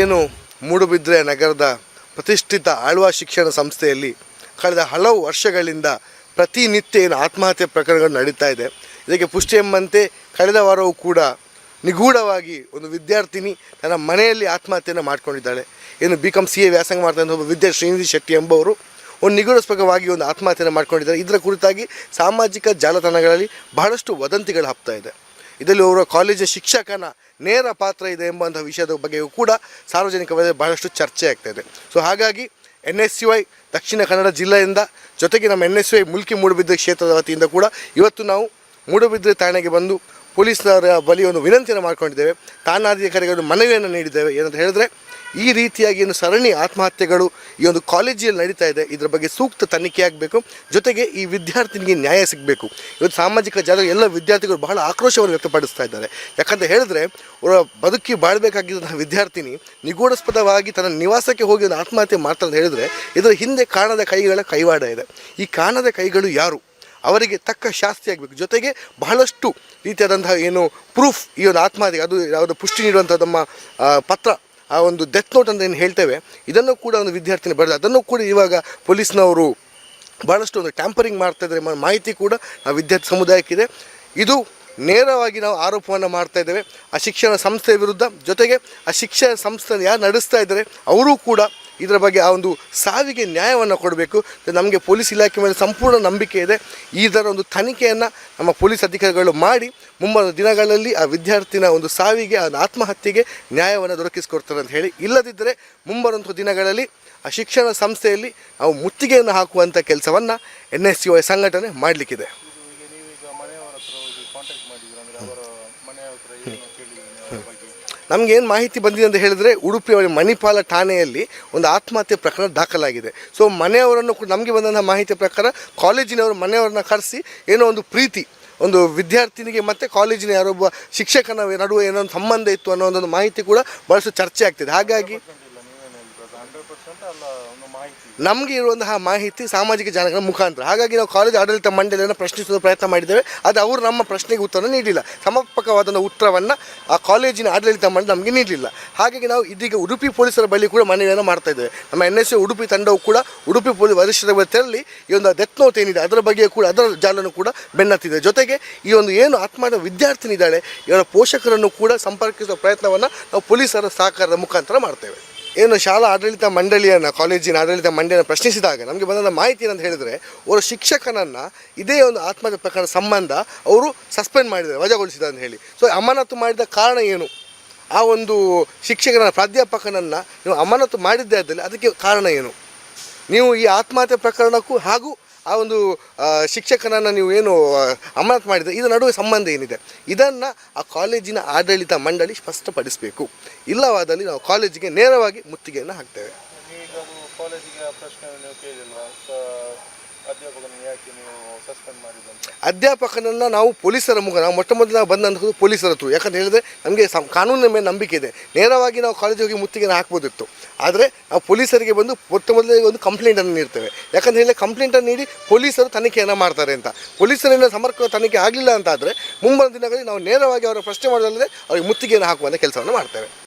ಏನು ಮೂಡುಬಿದ್ರೆ ನಗರದ ಪ್ರತಿಷ್ಠಿತ ಆಳ್ವಾ ಶಿಕ್ಷಣ ಸಂಸ್ಥೆಯಲ್ಲಿ ಕಳೆದ ಹಲವು ವರ್ಷಗಳಿಂದ ಪ್ರತಿನಿತ್ಯ ಏನು ಆತ್ಮಹತ್ಯೆ ಪ್ರಕರಣಗಳು ನಡೀತಾ ಇದೆ. ಇದಕ್ಕೆ ಪುಷ್ಟಿ ಎಂಬಂತೆ ಕಳೆದ ವಾರವೂ ಕೂಡ ನಿಗೂಢವಾಗಿ ಒಂದು ವಿದ್ಯಾರ್ಥಿನಿ ತನ್ನ ಮನೆಯಲ್ಲಿ ಆತ್ಮಹತ್ಯೆಯನ್ನು ಮಾಡ್ಕೊಂಡಿದ್ದಾಳೆ. ಏನು ಬಿ ಕಾಮ್ ಸಿ ಎ ವ್ಯಾಸಂಗ ಮಾಡ್ತಾ ಒಬ್ಬ ವಿದ್ಯಾ ಶ್ರೀನಿಧಿ ಶೆಟ್ಟಿ ಎಂಬವರು ಒಂದು ನಿಗೂಢಸ್ಪಕವಾಗಿ ಒಂದು ಆತ್ಮಹತ್ಯೆಯನ್ನು ಮಾಡ್ಕೊಂಡಿದ್ದಾರೆ. ಇದರ ಕುರಿತಾಗಿ ಸಾಮಾಜಿಕ ಜಾಲತಾಣಗಳಲ್ಲಿ ಬಹಳಷ್ಟು ವದಂತಿಗಳು ಹಬ್ತಾ ಇದೆ. ಇದರಲ್ಲಿ ಅವರ ಕಾಲೇಜು ಶಿಕ್ಷಕನ ನೇರ ಪಾತ್ರ ಇದೆ ಎಂಬಂಥ ವಿಷಯದ ಬಗ್ಗೆಯೂ ಕೂಡ ಸಾರ್ವಜನಿಕವಾಗಿ ಬಹಳಷ್ಟು ಚರ್ಚೆ ಆಗ್ತಾ ಇದೆ. ಸೊ ಹಾಗಾಗಿ N S C Y Dakshina Kannada ಜಿಲ್ಲೆಯಿಂದ ಜೊತೆಗೆ ನಮ್ಮ N S U I Mulki Moodbidri ಕ್ಷೇತ್ರದ ವತಿಯಿಂದ ಕೂಡ ಇವತ್ತು ನಾವು ಮೂಡುಬಿದ್ರೆ ಠಾಣೆಗೆ ಬಂದು ಪೊಲೀಸರ ಬಳಿ ಒಂದು ವಿನಂತಿಯನ್ನು ಮಾಡ್ಕೊಂಡಿದ್ದೇವೆ. ಒಂದು ಮನವಿಯನ್ನು ನೀಡಿದ್ದೇವೆ. ಏನಂತ ಹೇಳಿದ್ರೆ, ಈ ರೀತಿಯಾಗಿ ಏನು ಸರಣಿ ಆತ್ಮಹತ್ಯೆಗಳು ಈ ಒಂದು ಕಾಲೇಜಿನಲ್ಲಿ ನಡೀತಾ ಇದೆ. ಇದರ ಬಗ್ಗೆ ಸೂಕ್ತ ತನಿಖೆ ಆಗಬೇಕು. ಜೊತೆಗೆ ಈ ವಿದ್ಯಾರ್ಥಿನಿಗೆ ನ್ಯಾಯ ಸಿಗಬೇಕು. ಇವತ್ತು ಸಾಮಾಜಿಕ ಜಾಲ ಎಲ್ಲ ವಿದ್ಯಾರ್ಥಿಗಳು ಬಹಳ ಆಕ್ರೋಶವನ್ನು ವ್ಯಕ್ತಪಡಿಸ್ತಾ ಇದ್ದಾರೆ. ಯಾಕಂತ ಹೇಳಿದ್ರೆ ಅವರ ಬದುಕಿ ಬಾಳಬೇಕಾಗಿದ್ದಂತಹ ವಿದ್ಯಾರ್ಥಿನಿ ನಿಗೂಢಸ್ಪದವಾಗಿ ತನ್ನ ನಿವಾಸಕ್ಕೆ ಹೋಗಿ ಒಂದು ಆತ್ಮಹತ್ಯೆ ಮಾಡ್ತಾರೆ ಅಂತ ಹೇಳಿದ್ರೆ, ಇದರ ಹಿಂದೆ ಕಾಣದ ಕೈಗಳ ಕೈವಾಡ ಇದೆ. ಈ ಕಾಣದ ಕೈಗಳು ಯಾರು? ಅವರಿಗೆ ತಕ್ಕ ಶಾಸ್ತಿ ಆಗಬೇಕು. ಜೊತೆಗೆ ಬಹಳಷ್ಟು ರೀತಿಯಾದಂತಹ ಏನು ಪ್ರೂಫ್ ಈ ಒಂದು ಆತ್ಮಹತ್ಯೆ, ಅದು ಯಾವುದೋ ಪುಷ್ಟಿ ನೀಡುವಂಥ ನಮ್ಮ ಪತ್ರ, ಆ ಒಂದು ಡೆತ್ ನೋಟ್ ಅಂತ ಏನು ಹೇಳ್ತೇವೆ, ಇದನ್ನು ಕೂಡ ಒಂದು ವಿದ್ಯಾರ್ಥಿನಿ ಬರೆದ ಅದನ್ನು ಕೂಡ ಇವಾಗ ಪೊಲೀಸ್ನವರು ಬಹಳಷ್ಟು ಒಂದು ಟ್ಯಾಂಪರಿಂಗ್ ಮಾಡ್ತಾ ಇದ್ದಾರೆ ಮಾಹಿತಿ ಕೂಡ ಆ ವಿದ್ಯಾರ್ಥಿ ಸಮುದಾಯಕ್ಕಿದೆ. ಇದು ನೇರವಾಗಿ ನಾವು ಆರೋಪವನ್ನು ಮಾಡ್ತಾ ಇದ್ದೇವೆ. ಆ ಶಿಕ್ಷಣ ಸಂಸ್ಥೆ ವಿರುದ್ಧ ಜೊತೆಗೆ ಆ ಶಿಕ್ಷಣ ಸಂಸ್ಥೆ ಯಾರು ನಡೆಸ್ತಾ ಇದ್ದಾರೆ, ಅವರೂ ಕೂಡ ಇದರ ಬಗ್ಗೆ ಆ ಒಂದು ಸಾವಿಗೆ ನ್ಯಾಯವನ್ನು ಕೊಡಬೇಕು. ನಮಗೆ ಪೊಲೀಸ್ ಇಲಾಖೆ ಮೇಲೆ ಸಂಪೂರ್ಣ ನಂಬಿಕೆ ಇದೆ. ಇದರ ಒಂದು ತನಿಖೆಯನ್ನು ನಮ್ಮ ಪೊಲೀಸ್ ಅಧಿಕಾರಿಗಳು ಮಾಡಿ, ಮುಂಬರುವ ದಿನಗಳಲ್ಲಿ ಆ ವಿದ್ಯಾರ್ಥಿನ ಒಂದು ಸಾವಿಗೆ, ಆ ಆತ್ಮಹತ್ಯೆಗೆ ನ್ಯಾಯವನ್ನು ದೊರಕಿಸಿಕೊಡ್ತಾರೆ ಅಂತ ಹೇಳಿ. ಇಲ್ಲದಿದ್ದರೆ ಮುಂಬರುವಂಥ ದಿನಗಳಲ್ಲಿ ಆ ಶಿಕ್ಷಣ ಸಂಸ್ಥೆಯಲ್ಲಿ ನಾವು ಮುತ್ತಿಗೆಯನ್ನು ಹಾಕುವಂಥ ಕೆಲಸವನ್ನು ಎನ್ ಎಸ್ ಯು ಐ ಸಂಘಟನೆ ಮಾಡಲಿಕ್ಕಿದೆ ಈಗ ನೀವೀಗ ಮನೆಯವರ ಹತ್ರ ಹೋಗಿ ಕಾಂಟ್ಯಾಕ್ಟ್ ಮಾಡಿದ್ರ ಅಂದ್ರೆ ಅವರ ಮನೆಯ ಹತ್ರ ಏನು ಕೇಳಿದ್ರು ನೀವು ಅವ್ರ ಬಗ್ಗೆ ನಮ್ಗೆ ಏನು ಮಾಹಿತಿ ಬಂದಿದೆ ಅಂತ ಹೇಳಿದ್ರೆ ಉಡುಪಿಯ ಮಣಿಪಾಲ ಠಾಣೆಯಲ್ಲಿ ಒಂದು ಆತ್ಮಹತ್ಯೆ ಪ್ರಕರಣ ದಾಖಲಾಗಿದೆ. ಸೊ ಮನೆಯವರನ್ನು ಕೂಡ ನಮಗೆ ಬಂದಂಥ ಮಾಹಿತಿ ಪ್ರಕಾರ ಕಾಲೇಜಿನವರು ಮನೆಯವರನ್ನ ಕರೆಸಿ ಏನೋ ಒಂದು ಪ್ರೀತಿ, ಒಂದು ವಿದ್ಯಾರ್ಥಿನಿಗೆ ಮತ್ತು ಕಾಲೇಜಿನ ಯಾರೊಬ್ಬ ಶಿಕ್ಷಕನ ನಡುವೆ ಏನೋ ಒಂದು ಸಂಬಂಧ ಇತ್ತು ಅನ್ನೋ ಒಂದು ಮಾಹಿತಿ ಕೂಡ ಬಹಳಷ್ಟು ಚರ್ಚೆ ಆಗ್ತಿದೆ. ಹಾಗಾಗಿ ನಮಗೆ ಇರುವಂತಹ ಮಾಹಿತಿ ಸಾಮಾಜಿಕ ಜಾಲಗಳ ಮುಖಾಂತರ. ಹಾಗಾಗಿ ನಾವು ಕಾಲೇಜ್ ಆಡಳಿತ ಮಂಡಳಿಯನ್ನು ಪ್ರಶ್ನಿಸುವ ಪ್ರಯತ್ನ ಮಾಡಿದ್ದೇವೆ. ಅದು ಅವರು ನಮ್ಮ ಪ್ರಶ್ನೆಗೆ ಉತ್ತರ ನೀಡಿಲ್ಲ. ಸಮರ್ಪಕವಾದ ಉತ್ತರವನ್ನು ಆ ಕಾಲೇಜಿನ ಆಡಳಿತ ಮಂಡಳಿ ನಮಗೆ ನೀಡಲಿಲ್ಲ. ಹಾಗಾಗಿ ನಾವು ಇದೀಗ ಉಡುಪಿ ಪೊಲೀಸರ ಬಳಿ ಕೂಡ ಮನವಿಯನ್ನು ಮಾಡ್ತಾ ಇದ್ದೇವೆ. ನಮ್ಮ ಎನ್ ಎಸ್ ಉಡುಪಿ ತಂಡವು ಕೂಡ ಉಡುಪಿ ಪೊಲೀಸ್ ವರಿಷ್ಠರ ತೆರಳಿ ಈ ಒಂದು ಡೆತ್ ನೋಟ್ ಏನಿದೆ, ಅದರ ಬಗ್ಗೆ ಕೂಡ, ಅದರ ಜಾಲನು ಕೂಡ ಬೆನ್ನತ್ತಿದೆ. ಜೊತೆಗೆ ಈ ಒಂದು ಏನು ಆತ್ಮಹತ್ಯೆ ವಿದ್ಯಾರ್ಥಿನಿ ಇದ್ದಾಳೆ ಇವರ ಪೋಷಕರನ್ನು ಕೂಡ ಸಂಪರ್ಕಿಸುವ ಪ್ರಯತ್ನವನ್ನು ನಾವು ಪೊಲೀಸರ ಸಹಕಾರದ ಮುಖಾಂತರ ಮಾಡ್ತೇವೆ. ಏನು ಶಾಲಾ ಆಡಳಿತ ಮಂಡಳಿಯನ್ನು, ಕಾಲೇಜಿನ ಆಡಳಿತ ಮಂಡಳಿಯನ್ನು ಪ್ರಶ್ನಿಸಿದಾಗ ನಮಗೆ ಬಂದ ಮಾಹಿತಿ ಏನಂತ ಹೇಳಿದರೆ ಅವರ ಶಿಕ್ಷಕನನ್ನು ಇದೇ ಒಂದು ಆತ್ಮಹತ್ಯೆ ಪ್ರಕರಣ ಸಂಬಂಧ ಅವರು ಸಸ್ಪೆಂಡ್ ಮಾಡಿದ್ದಾರೆ ವಜಾಗೊಳಿಸಿದ ಅಂತ ಹೇಳಿ. ಸೊ ಅಮಾನತು ಮಾಡಿದ ಕಾರಣ ಏನು? ಆ ಒಂದು ಶಿಕ್ಷಕನ, ಪ್ರಾಧ್ಯಾಪಕನನ್ನು ನೀವು ಅಮಾನತು ಮಾಡಿದ್ದೇ ಅದಕ್ಕೆ ಕಾರಣ ಏನು? ನೀವು ಈ ಆತ್ಮಹತ್ಯೆ ಪ್ರಕರಣಕ್ಕೂ ಹಾಗೂ ಆ ಒಂದು ಶಿಕ್ಷಕನನ್ನು ನೀವು ಏನು ಅಮಾನತ್ ಮಾಡಿದ್ರೆ ಇದರ ನಡುವೆ ಸಂಬಂಧ ಏನಿದೆ? ಇದನ್ನು ಆ ಕಾಲೇಜಿನ ಆಡಳಿತ ಮಂಡಳಿ ಸ್ಪಷ್ಟಪಡಿಸಬೇಕು. ಇಲ್ಲವಾದಲ್ಲಿ ನಾವು ಕಾಲೇಜಿಗೆ ನೇರವಾಗಿ ಮುತ್ತಿಗೆಯನ್ನು ಹಾಕ್ತೇವೆ. ಅಧ್ಯಾಪಕನನ್ನು ನಾವು ಪೊಲೀಸರ ಮುಖ ನಾವು ಮೊಟ್ಟ ಮೊದಲು ನಾವು ಬಂದಂಥದ್ದು ಪೊಲೀಸರ ಹತ್ರ. ಯಾಕಂತ ಹೇಳಿದ್ರೆ ನಮಗೆ ಸಂ ಕಾನೂನಿನ ಮೇಲೆ ನಂಬಿಕೆ ಇದೆ. ನೇರವಾಗಿ ನಾವು ಕಾಲೇಜಿಗೆ ಹೋಗಿ ಮುತ್ತಿಗೆನ ಹಾಕ್ಬೋದಿತ್ತು. ಆದರೆ ನಾವು ಪೊಲೀಸರಿಗೆ ಬಂದು ಮೊಟ್ಟ ಮೊದಲೇ ಒಂದು ಕಂಪ್ಲೇಂಟನ್ನು ನೀಡ್ತೇವೆ. ಯಾಕಂತ ಹೇಳಿದ್ರೆ ಕಂಪ್ಲೇಂಟನ್ನು ನೀಡಿ ಪೊಲೀಸರು ತನಿಖೆಯನ್ನು ಮಾಡ್ತಾರೆ ಅಂತ. ಪೊಲೀಸರಿಂದ ಸಮರ್ಪಕ ತನಿಖೆ ಆಗಲಿಲ್ಲ ಅಂತಾದರೆ ಮುಂಬರುವ ದಿನಗಳಲ್ಲಿ ನಾವು ನೇರವಾಗಿ ಅವರ ಪ್ರಶ್ನೆ ಮಾಡೋದಲ್ಲದೆ ಅವರಿಗೆ ಮುತ್ತಿಗೆಯನ್ನು ಹಾಕುವಂಥ ಕೆಲಸವನ್ನು ಮಾಡ್ತೇವೆ.